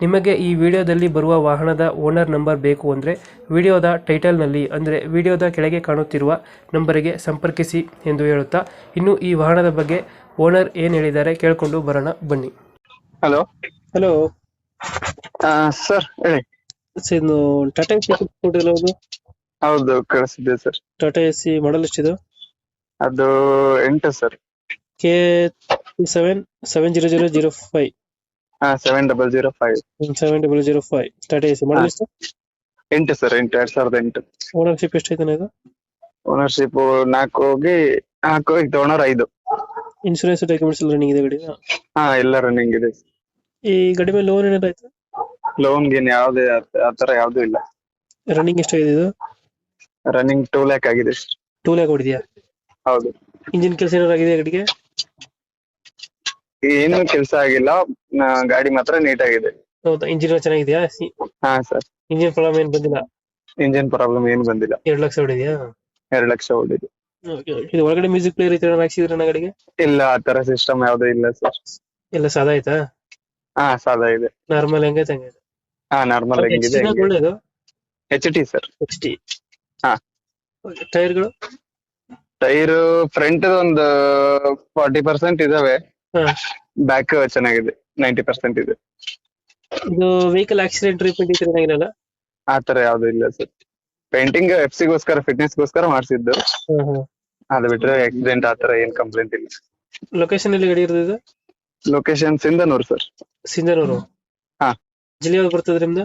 ನಿಮಗೆ ಈ ವಿಡಿಯೋದಲ್ಲಿ ಬರುವ ವಾಹನದ ಓನರ್ ನಂಬರ್ ಬೇಕು ಅಂದರೆ ವಿಡಿಯೋದ ಟೈಟಲ್ನಲ್ಲಿ ಅಂದರೆ ವಿಡಿಯೋದ ಕೆಳಗೆ ಕಾಣುತ್ತಿರುವ ನಂಬರಿಗೆ ಸಂಪರ್ಕಿಸಿ ಎಂದು ಹೇಳುತ್ತಾ ಇನ್ನು ಈ ವಾಹನದ ಬಗ್ಗೆ ಓನರ್ ಏನು ಹೇಳಿದ್ದಾರೆ ಕೇಳಿಕೊಂಡು ಬರೋಣ ಬನ್ನಿ. ಹಲೋ? ಹಲೋ? ಸರ್ ಹೇಳಿ. ಇದು ಟಾಟಾ ಎಸಿ ಒಂದು ಹೌದು ಕಳಿಸಿದ್ದೆ ಸರ್. ಟಾಟಾ ಎಸಿ ಸಿ ಮಾಡಲ್ ಎಷ್ಟಿದು? ಅದು ಎಂಟು sir. K seven seven zero zero zero five. ಹಾ seven double zero five seven double zero five yes model ಎಷ್ಟು? ಎಂಟು ಸರ್ ಎಂಟು ಎರಡ್ ಸಾವಿರದ ಎಂಟು. ಓನರ್ಶಿಪ್ ಎಷ್ಟೈತೆ ಇದು? ಓನರ್ಶಿಪ್ ನಾಲ್ಕು ಹೋಗಿ ನಾಲ್ಕು ಹೋಗಿ ಓನರ್ ಐದು. ಇನ್ಶೂರೆನ್ಸ್ ಡಾಕ್ಯುಮೆಂಟ್ಸ್ ಎಲ್ಲ ರನ್ನಿಂಗ್ ಇದೆ ಗಾಡಿ ಹಾ ಎಲ್ಲ ರನ್ನಿಂಗ್ ಇದೆ. ಈ ಗಡಿ ಮೇಲೆ ಲೋನ್ ಏನಾರ ಆಯ್ತು? ಲೋನ್ ಗೇನ್ ಯಾವುದೇ ಆ- ತರ ಯಾವ್ದು ಇಲ್ಲ. ರನ್ನಿಂಗ್ ಎಷ್ಟಾಗಿದೆ ಇದು? ರನ್ನಿಂಗ್ ಟೂ ಲ್ಯಾಕ್ ಆಗಿದೆ. ಟೂ ಲ್ಯಾಕ್ ಹೊಡಿದ್ಯಾ ಹೌದು. ಇಂಜಿನ್ ಕೆಲಸ ಏನಾರು ಆಗಿದೆ ಗಡಿಗೆ ಏನು ಕೆಲಸ ಆಗಿಲ್ಲ. ಗಾಡಿ ಮಾತ್ರ ನೀಟ್ ಆಗಿದೆ ಹೌದಾ? ಇಂಜಿನ್ ಚೆನ್ನಾಗಿದೆಯಾ? ಹಾ ಸರ್. ಇಂಜಿನ್ ಪ್ರಾಬ್ಲಮ್ ಏನ್ ಬಂದಿಲ್ಲ? ಇಂಜಿನ್ ಪ್ರಾಬ್ಲಮ್ ಏನ್ ಬಂದಿಲ್ಲ. ಎರಡ್ ಲಕ್ಷ ಹೊಡಿದ್ಯಾ? ಎರಡ್ ಲಕ್ಷ ಹೊಡಿದೆ. ಇದು ಒಳಗಡೆ ಮ್ಯೂಸಿಕ್ ಪ್ಲೇಯರ್ ಐತೆ ಹಾಕ್ಸಿದ್ರೆ ನನ್ನ ಗಾಡಿಗೆ? ಇಲ್ಲ ಆ ತರ ಸಿಸ್ಟಮ್ ಯಾವ್ದು ಇಲ್ಲ ಸರ್. ಎಲ್ಲ ಸಾದಾ ಆಯ್ತಾ? ಹಾ ಸಾದಾ ಇದೆ. ನಾರ್ಮಲ್ ಹೆಂಗೈತೆ ಹಂಗೈತೆ? ಹಾ ನಾರ್ಮಲ್ ಹೆಂಗಿದೆ ಒಳ್ಳೇದು? H T sir. H T ಹಾ. ಟೈರ್ಗಳು? ಟೈರ್ ಫ್ರಂಟ್ ಒಂದು ಫಾರ್ಟಿ ಪರ್ಸೆಂಟ್ ಇದಾವೆ. ಬ್ಯಾಕ್ ಚೆನ್ನಾಗಿದೆ. ನೈಂಟಿ ಪರ್ಸೆಂಟ್ ಇದೆ. ಇದು ವೆಹಿಕಲ್ ಆಕ್ಸಿಡೆಂಟ್ ರಿಪೇಂಟ್ ಇದ್ರೆ ಏನಾಗಿರಲ್ಲ ಆ ತರ ಯಾವ್ದು ಇಲ್ಲ ಸರ್. ಪೇಂಟಿಂಗ್ ಎಫ್ ಸಿಗೋಸ್ಕರ ಫಿಟ್ನೆಸ್ ಗೋಸ್ಕರ ಮಾಡಿಸಿದ್ದು. ಅದು ಬಿಟ್ರೆ ಆಕ್ಸಿಡೆಂಟ್ ಆ ತರ ಏನ್ ಕಂಪ್ಲೇಂಟ್ ಇಲ್ಲ. ಲೊಕೇಶನ್ ಎಲ್ಲಿ ಗಾಡಿ ಇರೋದು ಲೊಕೇಶನ್ ಸಿಂಧನೂರು ಸರ್. ಸಿಂಧನೂರು? ಹಾ. ಜಿಲ್ಲೆ ಯಾವ್ದು ಬರ್ತದೆ ನಿಮ್ದು?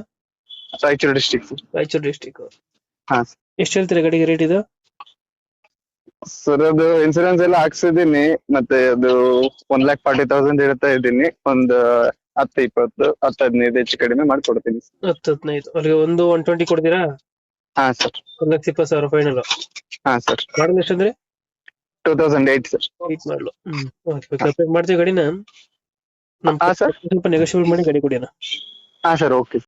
ರಾಯಚೂರು ಡಿಸ್ಟಿಕ್ ರಾಯಚೂರು ಡಿಸ್ಟಿಕ್ ಹಾ. ಎಷ್ಟು ಹೇಳ್ತೀರಾ ಗಾಡಿಗೆ ರೇಟ್ ಇದು? ಸರ್ ಅದು ಇನ್ಸೂರೆನ್ಸ್ ಎಲ್ಲ ಹಾಕ್ಸಿದೀನಿ ಮತ್ತೆ ಅದು ಒನ್ ಲ್ಯಾಕ್ ಫಾರ್ಟಿ ತೌಸಂಡ್ ಇಡ್ತಾ ಇದ್ದೀನಿ. ಒಂದು ಹತ್ತು ಇಪ್ಪತ್ತು ಹತ್ತು ಹದಿನೈದು ಹೆಚ್ಚು ಕಡಿಮೆ ಮಾಡ್ಕೊಡ್ತೀನಿ ಹತ್ತು ಹದಿನೈದು. ಅಲ್ಲಿಗೆ ಒಂದು ಒನ್ ಟ್ವೆಂಟಿ ಕೊಡ್ತೀರಾ? ಹಾ ಸರ್ ಒಂದ್ ಲಕ್ಷ ಇಪ್ಪತ್ತು ಸಾವಿರ ಫೈನಲ್ ಹಾ sir model ಎಷ್ಟಂದ್ರೆ two thousand eight sir eight model ಮಾಡ್ತೀವಿ ಗಾಡಿನ. ಹಾ ಸರ್ ಸ್ವಲ್ಪ ನೆಗೋಷಿಯೇಟ್ ಮಾಡಿ ಗಾಡಿ ಕೊಡಿ ಅಣ್ಣ ಹಾ ಸರ್ ಓಕೆ